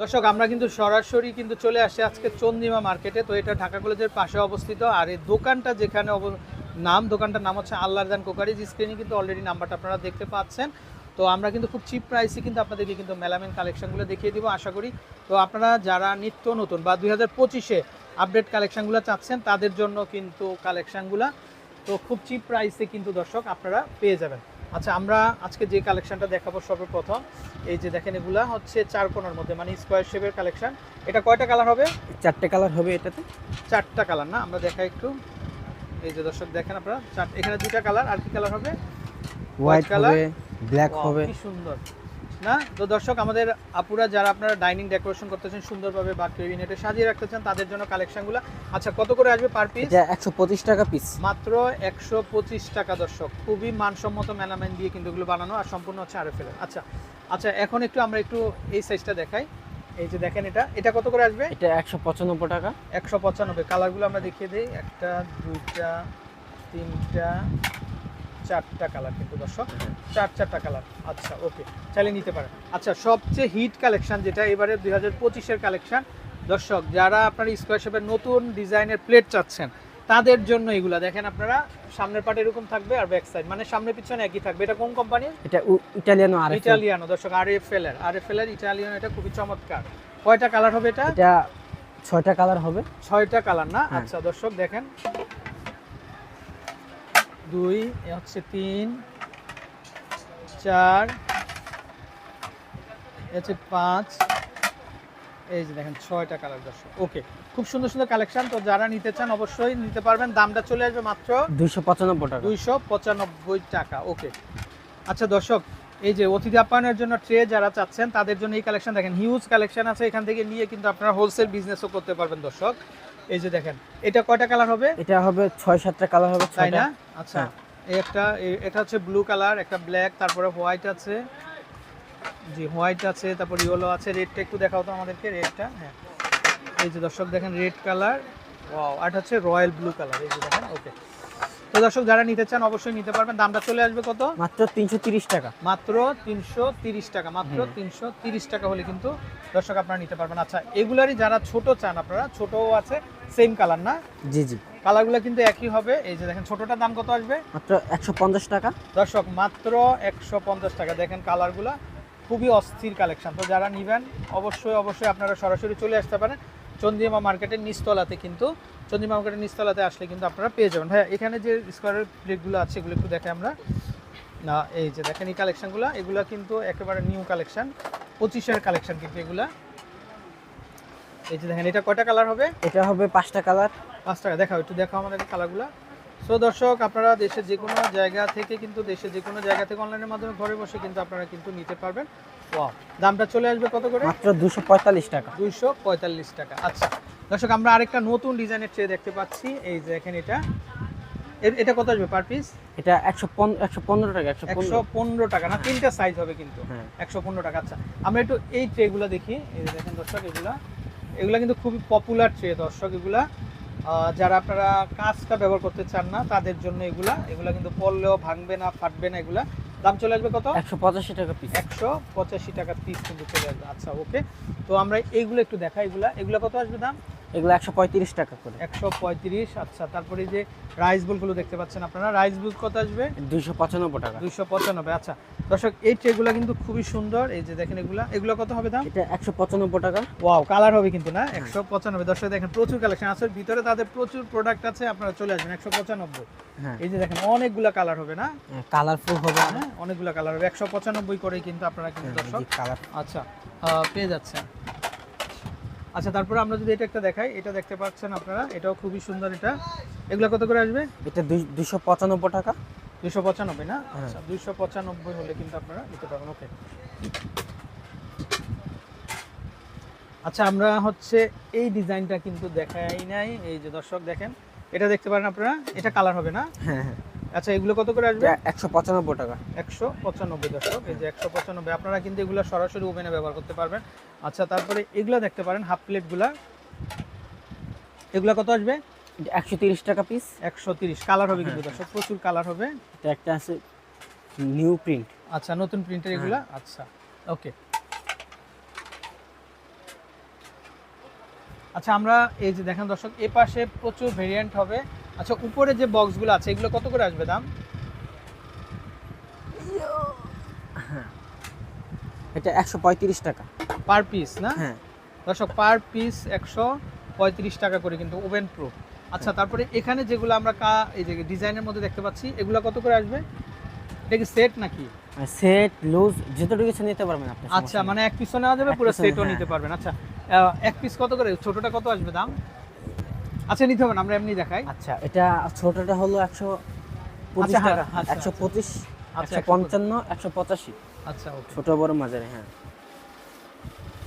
দর্শক, আমরা কিন্তু সরাসরি কিন্তু চলে আসছি আজকে চন্দিমা মার্কেটে। তো এটা ঢাকা কলেজের পাশে অবস্থিত। আর এই দোকানটা যেখানে নাম, দোকানটার নাম হচ্ছে আল্লাহদান কোকারিজ স্ক্রিনে কিন্তু অলরেডি নাম্বারটা আপনারা দেখতে পাচ্ছেন। তো আমরা কিন্তু খুব চিপ প্রাইসে কিন্তু আপনাদেরকে কিন্তু মেলামিন কালেকশনগুলো দেখিয়ে দিব, আশা করি। তো আপনারা যারা নিত্য নতুন বা দুই হাজার পঁচিশে আপডেট কালেকশনগুলো চাচ্ছেন, তাদের জন্য কিন্তু কালেকশনগুলো তো খুব চিপ প্রাইসে কিন্তু দর্শক আপনারা পেয়ে যাবেন। আচ্ছা আমরা আজকে যে কালেকশনটা দেখাবো সর্বপ্রথম এই যে দেখেন এগুলা হচ্ছে চার কোনার মধ্যে মানে স্কোয়ার শেপের কালেকশন এটা কয়টা কালার হবে? চারটে কালার হবে এটাতে। চারটা কালার না? আমরা দেখাই একটু। এই যে দর্শক দেখেন আপনারা চার এখানে দুটা কালার আর কি কালার হবে? হোয়াইট কালার হবে ব্ল্যাক হবে। কি সুন্দর। না? তো দর্শক আমাদের আপুরা যারা আপনারা ডাইনিং ডেকোরেশন করতেছেন সুন্দরভাবে বা কেবিনেটে সাজিয়ে রাখতে চান তাদের জন্য কালেকশনগুলো আচ্ছা কত করে আসবে পার পিস এটা একশো পঁচিশ টাকা পিস মাত্র একশো পঁচিশ টাকা দর্শক। খুবই মানসম্মত মেলামেন দিয়ে কিন্তু এগুলো বানানো আর সম্পূর্ণ হচ্ছে আরে ফেলে আচ্ছা আচ্ছা এখন একটু আমরা একটু এই সাইজটা দেখাই। এই যে দেখেন এটা। এটা কত করে আসবে? এটা একশো পঁচানব্বই টাকা। একশো পঁচানব্বই। কালারগুলো আমরা দেখিয়ে দিই। একটা দুইটা তিনটা চারটা কালার কিন্তু দর্শক চার চারটা কালার আচ্ছা ওকে চাইলে নিতে পারেন। আচ্ছা সবচেয়ে হিট কালেকশন যেটা এবারে দুই হাজার পঁচিশের কালেকশন দর্শক যারা আপনার স্কোয়ার শেপের নতুন ডিজাইনের প্লেট চাচ্ছেন তাদের জন্য এগুলা। দেখেন আপনারা সামনের পাটে এরকম থাকবে আর ব্যাক সাইড মানে সামনে পিছনে একই থাকবে। এটা কোন কোম্পানির এটা ইটালিয়ানো আর ইটালিয়ানো দর্শক আর এফ এল এর। আর এফ এল এর ইটালিয়ানো এটা খুবই চমৎকার। কয়টা কালার হবে এটা? এটা ছয়টা কালার হবে। ছয়টা কালার না? হ্যাঁ। আচ্ছা দর্শক দেখেন। দুই হচ্ছে তিন চার হচ্ছে পাঁচ। এই যে দেখেন ছয়টা কালার দর্শক। ওকে খুব সুন্দর সুন্দর কালেকশন। তো যারা নিতে চান অবশ্যই নিতে পারবেন। দামটা চলে আসবে মাত্র দুইশো পঁচানব্বই টাকা। দুইশো পঁচানব্বই টাকা। ওকে আচ্ছা দর্শক এই যে অতিথি আপ্যায়নের জন্য ট্রে যারা চাচ্ছেন তাদের জন্য এই কালেকশন দেখেন হিউজ কালেকশন আছে। এখান থেকে নিয়ে কিন্তু আপনারা হোলসেল বিজনেসও করতে পারবেন দর্শক। এই যে দেখেন এটা কয়টা কালার হবে? এটা হবে ছয় সাতটা কালার হবে তাই না? আচ্ছা এই একটা এটা হচ্ছে ব্লু কালার একটা ব্ল্যাক তারপরে হোয়াইট আছে। জি হোয়াইট আছে তারপর ইয়েলো আছে রেডটা একটু দেখাও তো আমাদেরকে রেডটা হ্যাঁ। এই যে দর্শক দেখেন রেড কালার ওয়াও আর এটা হচ্ছে রয়্যাল ব্লু কালার এই যে দেখেন ওকে তো দর্শক যারা নিতে চান অবশ্যই নিতে পারবেন। দামটা চলে আসবে কত? মাত্র তিনশো টাকা। মাত্র তিনশো টাকা মাত্র তিনশো টাকা হলে কিন্তু দর্শক আপনারা নিতে পারবেন। আচ্ছা এগুলারই যারা ছোট চান আপনারা ছোটও আছে সেম কালার না? জি জি। কালারগুলো কিন্তু একই হবে। এই যে দেখেন ছোটটার দাম কত আসবে? মাত্র একশো পঞ্চাশ টাকা। দর্শক মাত্র একশো পঞ্চাশ টাকা। দেখেন কালারগুলো খুবই অস্থির কালেকশন তো যারা নেবেন অবশ্যই অবশ্যই আপনারা সরাসরি চলে আসতে পারেন। চন্দ্রিমা মার্কেটের নিচতলাতে কিন্তু চন্দ্রিমা মার্কেটের নিচতলাতে আসলে কিন্তু আপনারা পেয়ে যাবেন। হ্যাঁ এখানে যে স্কোয়ারের প্লেটগুলো আছে এগুলো একটু দেখে আমরা। না এই যে দেখেন এই কালেকশানগুলো এগুলো কিন্তু একেবারে নিউ কালেকশান পঁচিশের কালেকশান কিন্তু এগুলা। এই যে দেখেন এটা কয়টা কালার হবে? এটা হবে পাঁচটা কালার পাঁচ টাকা দেখাও একটু দেখো আমাদের কালারগুলো সো দর্শক আপনারা দেশের যে কোনো জায়গা থেকে কিন্তু দেশের যে কোনো জায়গা থেকে অনলাইনের মাধ্যমে ঘরে বসে কিন্তু আপনারা কিন্তু নিতে পারবেন। ওয়াও দামটা চলে আসবে কত করে? মাত্র দুশো টাকা। পঁয়তাল্লিশ টাকা। আচ্ছা দর্শক আমরা আরেকটা নতুন ডিজাইনের ট্রে দেখতে পাচ্ছি। এই যে দেখেন এটা। এটা কত আসবে পার পিস এটা একশো একশো পনেরো টাকা একশো পনেরো। টাকা না তিনটা সাইজ হবে কিন্তু। হ্যাঁ। একশো পনেরো টাকা। আচ্ছা আমরা একটু এই ট্রেগুলো দেখি। এই দেখেন দর্শক এগুলা। এগুলা কিন্তু খুবই পপুলার ট্রে দর্শক এগুলা। যারা আপনারা কাঁচটা ব্যবহার করতে চান না তাদের জন্য এগুলা এগুলা কিন্তু পড়লেও ভাঙবে না ফাটবে না এগুলা। দাম চলে আসবে কত? একশো পঁচাশি টাকা পিস একশো পঁচাশি টাকা পিস কিন্তু চলে আসবে। আচ্ছা ওকে তো আমরা এইগুলো একটু দেখা এগুলা। এগুলো কত আসবে দাম? এগুলো একশো পঁয়ত্রিশ টাকা করে। একশো পঁয়ত্রিশ আচ্ছা তারপরে যে রাইস বোলগুলো দেখতে পাচ্ছেন আপনারা রাইস বোল কত আসবে? দুইশো পঁচানব্বই টাকা। দুইশো পঁচানব্বই আচ্ছা। দর্শক এই ট্রেগুলো কিন্তু খুবই সুন্দর এই যে দেখেন এগুলা এগুলো কত হবে দাম? এটা একশো পঁচানব্বই টাকা। ওয়াও কালার হবে কিন্তু না? একশো পঁচানব্বই দর্শক দেখেন প্রচুর কালেকশন আছে ভিতরে তাদের প্রচুর প্রোডাক্ট আছে আপনারা চলে আসবেন একশো পঁচানব্বই। হ্যাঁ। এই যে দেখেন অনেকগুলা কালার হবে না? কালারফুল হবে। হ্যাঁ অনেকগুলা কালার হবে একশো পঁচানব্বই করেই কিন্তু আপনারা কিন্তু দর্শক কালার আচ্ছা পেয়ে যাচ্ছেন। আচ্ছা তারপরে আমরা যদি এটা একটা দেখাই এটা দেখতে পাচ্ছেন আপনারা এটাও খুবই সুন্দর এটা। এগুলা কত করে আসবে? এটা দুইশো পঁচানব্বই টাকা। দুইশো পঁচানব্বই না? হ্যাঁ। আচ্ছা দুইশো পঁচানব্বই হলে কিন্তু আপনারা নিতে পারবেন ওকে। আচ্ছা আমরা হচ্ছে এই ডিজাইনটা কিন্তু দেখাই নাই। এই যে দর্শক দেখেন এটা দেখতে পারেন আপনারা? এটা কালার হবে না? হ্যাঁ হ্যাঁ। আচ্ছা এগুলো কত করে আসবে? একশো পঁচানব্বই টাকা। একশো পঁচানব্বই দর্শক এই যে একশো পঁচানব্বই আপনারা কিন্তু এগুলো সরাসরি ওভেনে ব্যবহার করতে পারবেন। আচ্ছা তারপরে এগুলো দেখতে পারেন হাফ প্লেটগুলা। এগুলো কত আসবে? একশো তিরিশ টাকা পিস একশো তিরিশ। কালার হবে কিন্তু দর্শক প্রচুর কালার হবে। এটা একটা আছে নিউ প্রিন্ট আচ্ছা নতুন প্রিন্টের এগুলা? আচ্ছা ওকে। আচ্ছা আমরা এই যে দেখেন দর্শক এ পাশে প্রচুর ভেরিয়েন্ট হবে। আচ্ছা উপরে যে বক্সগুলো আছে এগুলো কত করে আসবে দাম? এটা একশো পঁয়ত্রিশ টাকা। পার পিস না? হ্যাঁ। দর্শক পার পিস একশো পঁয়ত্রিশ টাকা করে কিন্তু ওভেন প্রুফ আচ্ছা তারপরে এখানে যেগুলো আমরা কা এই যে ডিজাইনের মধ্যে দেখতে পাচ্ছি এগুলো কত করে আসবে? এটা কি সেট নাকি? সেট লুজ যতটুকু ইচ্ছে নিতে পারবেন আপনি আচ্ছা মানে এক পিসও নেওয়া যাবে পুরো সেটও হ্যাঁ। নিতে পারবেন। আচ্ছা এক পিস কত করে? ছোটটা কত আসবে দাম? আচ্ছা নিতে হবে না আমরা এমনি দেখাই। আচ্ছা এটা ছোটটা হলো একশো পঁচিশ আচ্ছা, হ্যাঁ, টাকা আচ্ছা, একশো পঁচিশ আচ্ছা, একশো পঞ্চান্ন একশো পঁচাশি। আচ্ছা ওকে। ছোট বড় মাঝারি হ্যাঁ।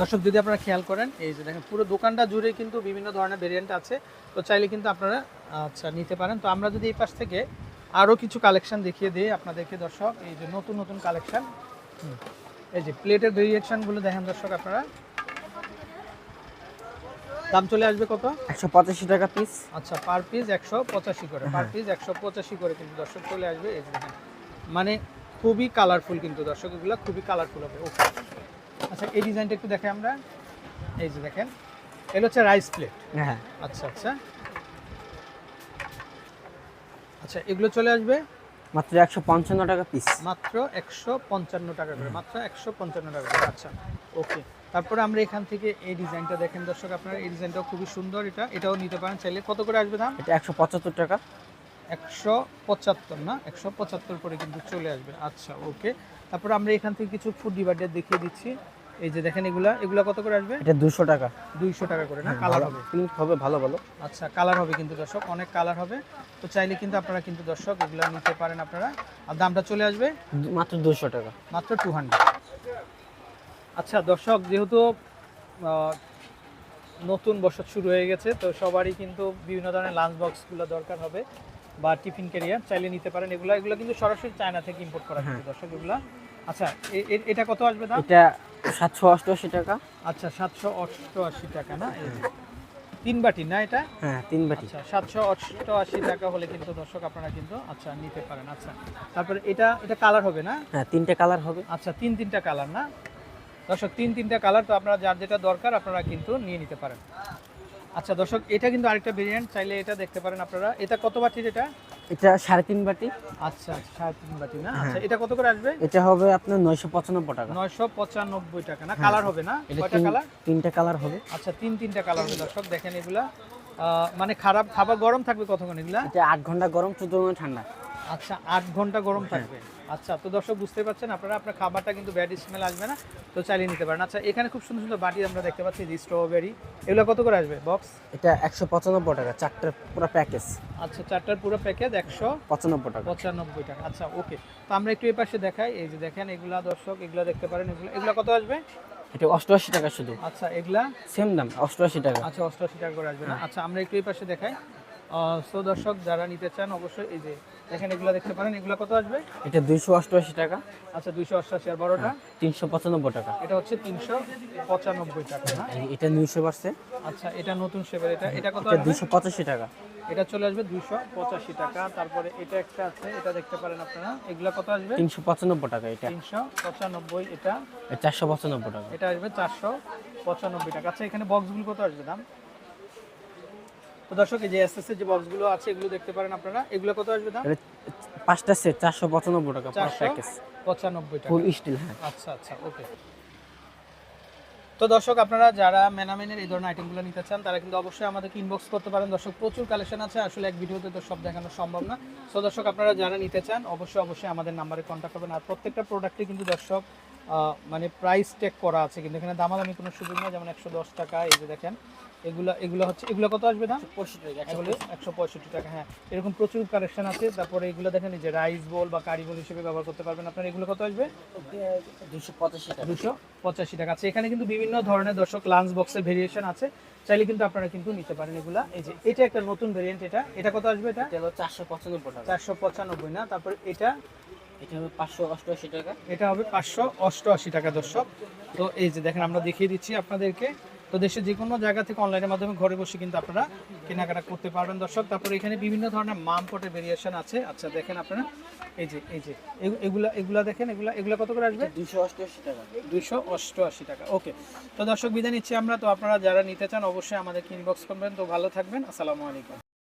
দর্শক যদি আপনারা খেয়াল করেন এই যে দেখেন পুরো দোকানটা জুড়ে কিন্তু বিভিন্ন ধরনের ভেরিয়েন্ট আছে। তো চাইলে কিন্তু আপনারা আচ্ছা নিতে পারেন। তো আমরা যদি এই পাশ থেকে আরও কিছু কালেকশন দেখিয়ে দিই আপনাদেরকে দর্শক এই যে নতুন নতুন কালেকশন এই যে প্লেটের ভেরিয়েশনগুলো দেখেন দর্শক আপনারা। দাম চলে আসবে কত? একশো পঁচাশি টাকা পিস আচ্ছা পার পিস একশো পঁচাশি করে। পার পিস একশো পঁচাশি করে কিন্তু দর্শক চলে আসবে। এই মানে খুবই কালারফুল কিন্তু দর্শক এগুলো খুবই কালারফুল হবে। ওকে। আচ্ছা এই ডিজাইনটা একটু দেখে আমরা। এই যে দেখেন এটা হচ্ছে রাইস প্লেট হ্যাঁ। আচ্ছা আচ্ছা। আচ্ছা এগুলো চলে আসবে। মাত্র একশো পঞ্চান্ন টাকা পিস মাত্র একশো পঞ্চান্ন টাকা করে মাত্র একশো পঞ্চান্ন টাকা করে আচ্ছা ওকে তারপরে আমরা এখান থেকে এই ডিজাইনটা দেখেন দর্শক আপনারা এই ডিজাইনটাও খুবই সুন্দর এটা এটাও নিতে পারেন চাইলে। কত করে আসবে দাম? এটা একশো পঁচাত্তর টাকা। একশো পঁচাত্তর না? একশো পঁচাত্তর করে কিন্তু চলে আসবে। আচ্ছা ওকে তারপর আমরা এখান থেকে কিছু ফুড ডিভাইডার দেখিয়ে দিচ্ছি। এই যে দেখেন এগুলা এগুলা কত করে আসবে? এটা দুশো টাকা। দুইশো টাকা করে না? কালার হবে। পিঙ্ক হবে ভালো ভালো। আচ্ছা কালার হবে কিন্তু দর্শক অনেক কালার হবে। তো চাইলে কিন্তু আপনারা কিন্তু দর্শক এগুলা নিতে পারেন আপনারা। আর দামটা চলে আসবে? মাত্র দুশো টাকা। মাত্র টু হান্ড্রেড আচ্ছা দর্শক যেহেতু নতুন বছর শুরু হয়ে গেছে তো সবারই কিন্তু বিভিন্ন ধরনের লাঞ্চ বক্সগুলো দরকার হবে বা টিফিন ক্যারিয়ার চাইলে নিতে পারেন। এগুলো এগুলো কিন্তু সরাসরি চায়না থেকে ইম্পোর্ট করা কিন্তু দর্শক এগুলো। আচ্ছা এটা কত আসবে দাম? এটা সাতশো অষ্টআশি টাকা। আচ্ছা সাতশো অষ্টআশি টাকা না? তিন বাটি না এটা? হ্যাঁ তিন বাটি। আচ্ছা সাতশো অষ্টআশি টাকা হলে কিন্তু দর্শক আপনারা কিন্তু আচ্ছা নিতে পারেন আচ্ছা। তারপরে এটা এটা কালার হবে না? হ্যাঁ তিনটে কালার হবে। আচ্ছা তিন তিনটা কালার না? দর্শক তিন তিনটা কালার তো আপনারা যার যেটা দরকার আপনারা কিন্তু নিয়ে নিতে পারেন। আচ্ছা দর্শক এটা কিন্তু আরেকটা ভেরিয়েন্ট চাইলে এটা দেখতে পারেন আপনারা। এটা কত বাটির এটা এটা সাড়ে তিন বাটি। আচ্ছা আচ্ছা, সাড়ে তিন বাটি না? হ্যাঁ। আচ্ছা এটা কত করে আসবে? এটা হবে আপনার নয়শো পঁচানব্বই টাকা। নয়শো পঁচানব্বই টাকা না? কালার হবে না? কয়টা কালার তিনটে কালার হবে। আচ্ছা তিন তিনটা কালার হবে দর্শক দেখেন এগুলা। মানে খারাপ খাবার গরম থাকবে কতক্ষণ এগুলা? এটা আট ঘণ্টা গরম চোদ্দ ঘণ্টা ঠান্ডা। আচ্ছা আট ঘণ্টা গরম থাকবে। আচ্ছা তো দর্শক বুঝতে পারছেন আপনারা আপনার খাবারটা কিন্তু ব্যাড স্মেল আসবে না তো চালিয়ে নিতে পারেন। আচ্ছা এখানে খুব সুন্দর সুন্দর বাটি আমরা দেখতে পাচ্ছি যে স্ট্রবেরি এগুলো কত করে আসবে বক্স এটা একশো পঁচানব্বই টাকা চারটে পুরো প্যাকেজ আচ্ছা চারটার পুরো প্যাকেজ একশো পঁচানব্বই টাকা। পঁচানব্বই টাকা আচ্ছা ওকে তো আমরা একটু এই পাশে দেখাই এই যে দেখেন এগুলা দর্শক এগুলা দেখতে পারেন এগুলো এগুলো কত আসবে? এটা অষ্টআশি টাকা শুধু। আচ্ছা এগুলা? সেম দাম অষ্টআশি টাকা। আচ্ছা অষ্টআশি টাকা করে আসবে না। আচ্ছা আমরা একটু এই পাশে দেখাই। সো দর্শক যারা নিতে চান অবশ্যই এই যে দেখেন এগুলো দেখতে পারেন। এগুলো কত আসবে? এটা দুইশো অষ্টআশি টাকা। আচ্ছা দুইশো অষ্টআশি আর বড়টা? তিনশো পঁচানব্বই টাকা। এটা হচ্ছে তিনশো পঁচানব্বই টাকা এই- এটা নিউশো বাড়ছে। আচ্ছা এটা নতুন শেপের এটা এটা কত দুইশো পঁচাশি টাকা। এটা চলে আসবে দুইশো পঁচাশি টাকা। তারপরে এটা একটা আছে এটা দেখতে পারেন আপনারা। এগুলো কত আসবে? তিনশো পঁচানব্বই টাকা এটা। তিনশো পঁচানব্বই এটা চারশো পঁচানব্বই টাকা। এটা আসবে চারশো পঁচানব্বই টাকা। আচ্ছা এখানে বক্সগুলো কত আসবে দাম? তো দর্শক এই যে এস এস যে বক্সগুলো আছে এগুলো দেখতে পারেন আপনারা। এগুলো কত আসবে দাম? পাঁচটা সেট চারশো পঁচানব্বই টাকা প্যাকেজ পঁচানব্বই টাকা। ফুল স্টিল হ্যাঁ। আচ্ছা আচ্ছা ওকে তো দর্শক আপনারা যারা মেনামেনের এই ধরনের আইটেমগুলো নিতে চান তারা কিন্তু অবশ্যই আমাদেরকে ইনবক্স করতে পারেন। দর্শক প্রচুর কালেকশন আছে আসলে এক ভিডিওতে তো সব দেখানো সম্ভব না। সো দর্শক আপনারা যারা নিতে চান অবশ্যই অবশ্যই আমাদের নাম্বারে কন্ট্যাক্ট করবেন। আর প্রত্যেকটা প্রোডাক্টে কিন্তু দর্শক মানে প্রাইস টেক করা আছে। কিন্তু এখানে দামাদামি কোনো সুযোগ নেই যেমন একশো দশ টাকা এই যে দেখেন। এগুলো এগুলো হচ্ছে এগুলো কত আসবে দাম? এগুলো একশো পঁয়ষট্টি টাকা হ্যাঁ। এরকম প্রচুর কালেকশন আছে তারপরে এগুলো দেখেন যে রাইস বোল বা কারি বোল হিসেবে ব্যবহার করতে পারবেন আপনার। এগুলো কত আসবে? দুশো পঁচাশি টাকা। দুশো পঁচাশি টাকা আছে। এখানে কিন্তু বিভিন্ন ধরনের দর্শক লাঞ্চ বক্সের ভেরিয়েশন আছে। চাইলে কিন্তু আপনারা কিন্তু নিতে পারেন এগুলা। এই যে এটা একটা নতুন ভেরিয়েন্ট এটা। এটা কত আসবে এটা? এটা চারশো পঁচানব্বই টাকা। চারশো পঁচানব্বই না? তারপরে এটা? এটা হবে পাঁচশো অষ্টআশি টাকা। এটা হবে পাঁচশো অষ্টআশি টাকা দর্শক। তো এই যে দেখেন আমরা দেখিয়ে দিচ্ছি আপনাদেরকে। তো দেশের দেশে যে কোনো জায়গা থেকে অনলাইনের মাধ্যমে ঘরে বসে কিন্তু আপনারা কেনাকাটা করতে পারবেন। দর্শক তারপরে এখানে বিভিন্ন ধরনের মাম পটের ভেরিয়েশন আছে। আচ্ছা দেখেন আপনারা। এই যে এই যে এগু- এগুলা এগুলা দেখেন এগুলা এগুলা কত করে আসবে? দুশো অষ্টআশি টাকা। দুশো অষ্টআশি টাকা। ওকে তো দর্শক বিদায় নিচ্ছি আমরা। তো আপনারা যারা নিতে চান অবশ্যই আমাদের ইনবক্স করবেন। তো ভালো থাকবেন। আসসালামু আলাইকুম।